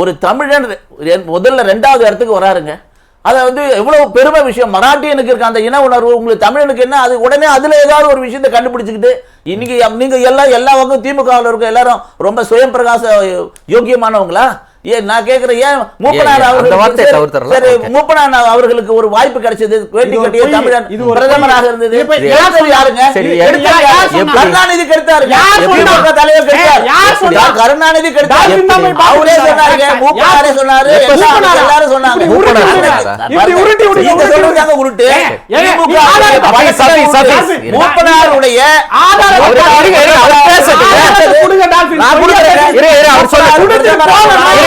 ஒரு தமிழன் முதல்ல ரெண்டாவது இடத்துக்கு வராருங்க. அதை வந்து எவ்வளவு பெருமை விஷயம். மராட்டியனுக்கு இருக்க அந்த இன உணர்வு உங்களுக்கு தமிழனுக்கு என்ன அது உடனே அதில் ஏதாவது ஒரு விஷயத்தை கண்டுபிடிச்சிக்கிட்டு இன்னைக்கு நீங்கள் எல்லாம் எல்லா பக்கம் திமுகவில் இருக்க எல்லாரும் ரொம்ப சுயம் பிரகாச யோக்கியமானவங்களா? ஏன் நான் கேக்குறேன் ஏன் மூப்பனார் தவிர்த்தரலாம். சரி. மூப்பனார் அவர்களுக்கு ஒரு வாய்ப்பு கிடைச்சது வேட்டி கட்டிய. தமிழன் பிரதமராக. இருந்தது. இப்ப இது யார் எடுத்தது யாருங்க? கருணாநிதி? திமுக தலைவர் கெடுத்தார். கருணாநிதி கெடுத்தார்? அவரே சொன்னாருங்க. மூப்பனாரே சொன்னாரு. எல்லாரும் சொன்னாரா? எல்லாரும் சொன்னாங்க. இப்படி உருட்டி. மூப்பனாருடைய ஆதாரம்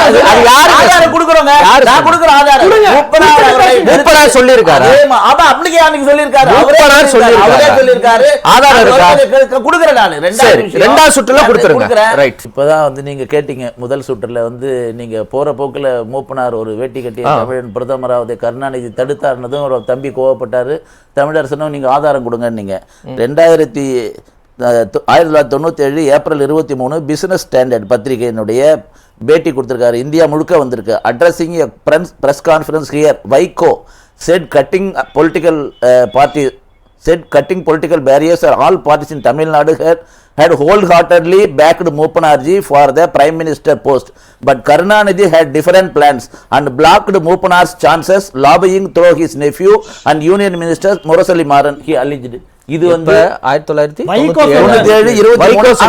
அது- யாரு? ஆதாரம் கொடுக்குறோங்க நான்? கொடுக்குற ஆதாரம் கொடுங்க. மூப்பனார் சொல்லியிருக்காரா? அன்னைக்கு சொல்லியிருக்காரு மூப்பனார் சொல்லியிருக்காரு. சொல்லியிருக்காரா? ஆதாரம் இருக்கா? கொடுக்குறேன் நானு ரெண்டாவது. ரெண்டாவது சுற்றுல கொடுத்துருங்க. இப்பதான் வந்து நீங்க கேட்டீங்க முதல் சுற்றுல வந்து நீங்க போற போக்குல மூப்பனார் ஒரு வேட்டி கட்டிய ஆ. தமிழன் பிரதமராவதை கருணாநிதி தடுத்தாருனதும் ஒரு தம்பி கோவப்பட்டாரு தமிழரசனும் நீங்க ஆதாரம் கொடுங்கன்னீங்க ரெண்டாயிரத்தி அஹ், தொ- ஆயிரத்தி தொள்ளாயிரத்தி தொண்ணூத்தி ஏழு ஏப்ரல் இருபத்தி மூணு பிசினஸ் ஸ்டாண்டர்ட் பத்திரிகையினுடைய பேட்டி கொடுத்திருக்காரு இந்தியா முழுக்க வந்திருக்கு addressing a press conference here Vaiko said cutting political party said cutting political barriers are all parties in Tamil Nadu had, had wholeheartedly backed Moopanarji for the prime minister post. But Karunanidhi had different plans and blocked Moopanar's chances, lobbying through his nephew and union minister Murasali Maran, he alleged. இது வந்து ஆயிரத்தி தொள்ளாயிரத்தி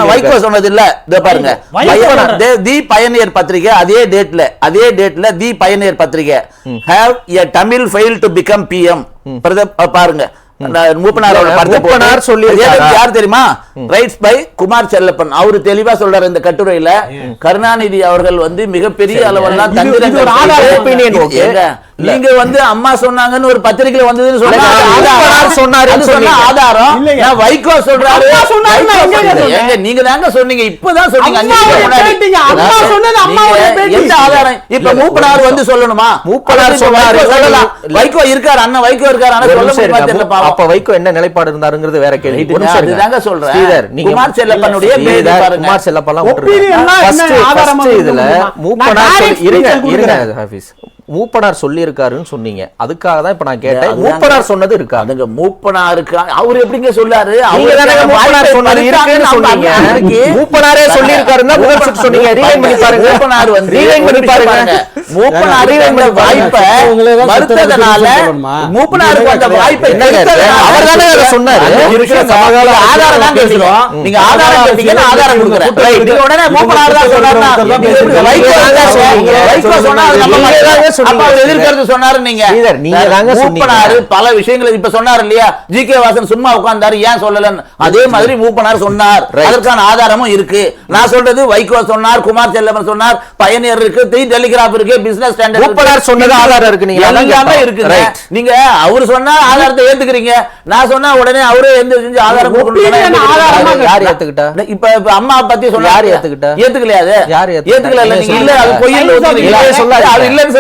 வைகோ சொன்னது. இல்ல. இதோ பாருங்க. தே- பயனியர் பத்திரிகை அதே டேட்ல. அதே டேட்ல தி பயனியர் பத்திரிகை. Have a Tamil fail to become PM பாருங்க. யார் தெரியுமா? Writes by Kumar Chellappan. அவரு தெளிவா சொல்றாரு இந்த கட்டுரையில. கருணாநிதி அவர்கள் வந்து மிகப்பெரிய அளவெல்லாம் நீங்க வந்து அம்மா சொன்னாங்கன்னு ஒரு பத்திரிகையில வந்ததுன்னு சொன்னா இல்ல, அது மூப்பனார் ஆதாரம். சொன்னாருன்னு அது சொன்னா. ஆதாரம். நான் வைகோ சொல்றாரு எங்க நீங்க தாங்க சொன்னீங்க இப்பதான் சொன்னீங்க. எந்த ஆதாரம் இப்ப மூப்பனார் வந்து சொல்லணுமா மூப்பனார் சொன்னாரு. சொல்லலாம். வைகோ இருக்காரு அண்ணன் வைகோ இருக்காரு ஆனா சொல்ல. தெரியல அப்ப வைகோ என்ன நிலைப்பாடு இருந்தாருங்கிறது வேற கேள்வி. அதுதாங்க சொல்றேன். ஸ்ரீதர், நீங்க குமார் செல்லப்பனுடைய. குமார் செல்லப்பெல்லாம் ஆதாரமா இதுல? மூப்பனார் இருங்க இருங்க. ஹாஃபிஸ் மூப்பனார் சொல்லியிருக்காருன்னு சொன்னீங்க. அதுக்காக தான் இப்ப நான் கேட்டேன். மூப்பனார் சொன்னது இருக்கா? அதுங்க மூப்பனாருக்கு அவர் எப்படிங்க சொல்லாரு? மூப்பனார் சொன்னாரு இருக்குன்னு சொன்னீங்க. மூப்பனாரே சொல்லியிருக்காருன்னா சொன்னீங்க. பண்ணி பாருங்க. மூப்பனார் வந்து ரீவைண்ட் பண்ணி பாருங்க. மூப்பனார் Rewind அந்த. வாய்ப்பை மறுத்ததனால? மூப்பனாருக்கு அந்த வாய்ப்பை அவர் தானே அதை சொன்னாரு. ஆதாரம் தான் பேசுறோம். நீங்க ஆதாரம் கேட்டீங்கன்னா ஆதாரம் கொடுக்குறேன். நீங்க உடனே மூப்பனார் தான் சொன்னாருன்னா வைகோ சொன்னா அது. அப்ப அவர் எதிர்க்கிறது சொன்னாரு நீங்க. நீங்க தாங்க சொன்னீங்க. மூப்பனாரு பல விஷயங்களை இப்ப சொன்னார் இல்லையா? ஜி கே வாசன் சும்மா உட்கார்ந்தாரு ஏன் சொல்லலன்னு? அதே மாதிரி மூப்பனார் சொன்னார். அதற்கான ஆதாரமும் இருக்கு. நான் சொல்றது வைகோ சொன்னார் குமார் செல்லவன் சொன்னார் பயனியர் இருக்கு தி டெலிகிராப் இருக்கு பிசினஸ் ஸ்டாண்டர்ட் மூப்பனார் சொன்னது ஆதாரம் இருக்கு. நீங்க எல்லாமே Right. நீங்க அவரு சொன்னா ஆதாரத்தை ஏத்துக்கிறீங்க. நான் சொன்னா உடனே அவரே எந்த செஞ்சு ஆதாரம் கொடுக்கணும் யார் ஏத்துக்கிட்டா? இப்ப இப்ப அம்மா பத்தி சொன்னா யார் ஏத்துக்கிட்டா? ஏத்துக்கலையா அது? யார்? ஏத்துக்கல இல்ல நீங்க இல்ல அது. பொய் சொல்லாதீங்க. அது இல்லன்னு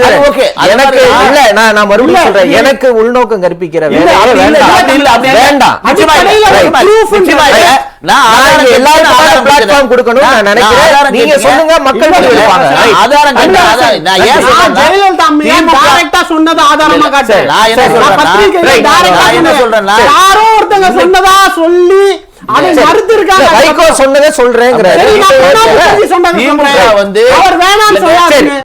அது ஓகே. எனக்கு இல்ல நான் நான் மறுபடியும் இல்ல, சொல்றேன். இல்ல. எனக்கு உள்நோக்கம் கற்பிக்கிற இல்ல, இல்ல, வேண்டாம். இல்ல, இல்ல. வேண்டாம். நிச்சயமா இல்ல, இல்ல. இல்ல. நான் நினைக்கிறேன். நீங்க. சொல்லுங்க, மக்கள். ஆதாரம் நான் ஏன் ஜெயலலிதா ஆ சொன்னது ஆதாரமா காட்டுறேன். நான் என்ன நான் என்ன. சொல்றேன்னா, யாரோ ஒருத்தங்க சொன்னதா சொல்லி சொன்னதே சொல்றேங்கிறாரு சொல்றேன். வந்து- அவர் வேணாம்னு சொல்லாதீங்க